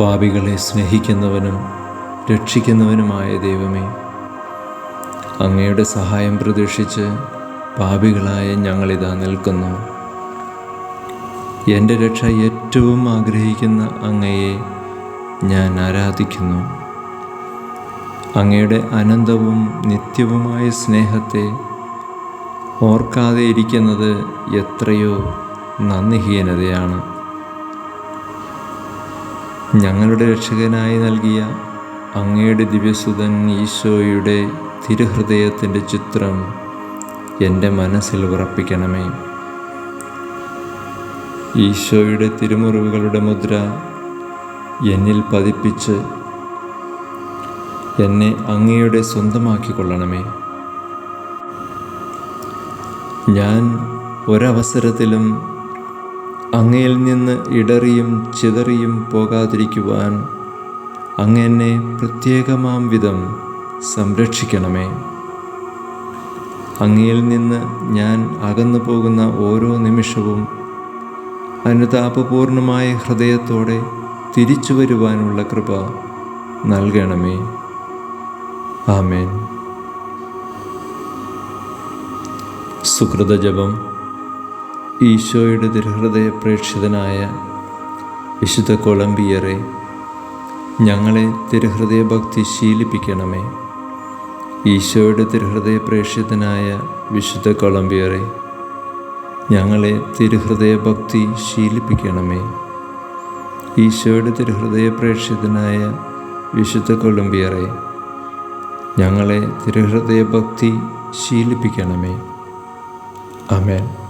പാപികളെ സ്നേഹിക്കുന്നവനും രക്ഷിക്കുന്നവനുമായ ദൈവമേ അങ്ങയുടെ സഹായം പ്രതീക്ഷിച്ച് പാപികളായ ഞങ്ങളിതാ നിൽക്കുന്നു. എന്റെ രക്ഷ ഏറ്റവും ആഗ്രഹിക്കുന്ന അങ്ങയെ ഞാൻ ആരാധിക്കുന്നു. അങ്ങയുടെ അനന്തവും നിത്യവുമായ സ്നേഹത്തെ ഓർക്കാതെ ഇരിക്കുന്നത് എത്രയോ നന്ദിഹീനതയാണ്. ഞങ്ങളുടെ രക്ഷകനായി നൽകിയ അങ്ങയുടെ ദിവ്യസുതൻ ഈശോയുടെ തിരുഹൃദയത്തിന്റെ ചിത്രം എന്റെ മനസ്സിൽ ഉറപ്പിക്കണമേ. ഈശോയുടെ തിരുമുറിവുകളുടെ മുദ്ര എന്നിൽ പതിപ്പിച്ച് എന്നെ അങ്ങയുടെ സ്വന്തമാക്കിക്കൊള്ളണമേ. ഞാൻ ഒരവസരത്തിലും അങ്ങയിൽ നിന്ന് ഇടറിയും ചിതറിയും പോകാതിരിക്കുവാൻ അങ്ങ് എന്നെ പ്രത്യേകമാം വിധം സംരക്ഷിക്കണമേ. അങ്ങയിൽ നിന്ന് ഞാൻ അകന്നു പോകുന്ന ഓരോ നിമിഷവും അനുതാപപൂർണമായ ഹൃദയത്തോടെ തിരിച്ചു വരുവാനുള്ള കൃപ നൽകണമേ. ആമേൻ. സുഹൃതജപം ഈശോയുടെ ദൃഹൃദയ പ്രേക്ഷിതനായ വിശുദ്ധ കൊളംബിയറെ ഞങ്ങളെ തിരുഹൃദയ ഭക്തി ശീലിപ്പിക്കണമേ. ഈശോയുടെ തിരുഹൃദയ പ്രേക്ഷിതനായ വിശുദ്ധ കൊളംബിയറെ ഞങ്ങളെ തിരുഹൃദയ ഭക്തി ശീലിപ്പിക്കണമേ. ഈശോയുടെ തിരുഹൃദയ പ്രേക്ഷിതനായ വിശുദ്ധ കൊളംബിയറെ ഞങ്ങളെ തിരുഹൃദയ ഭക്തി ശീലിപ്പിക്കണമേ. ആമേൻ.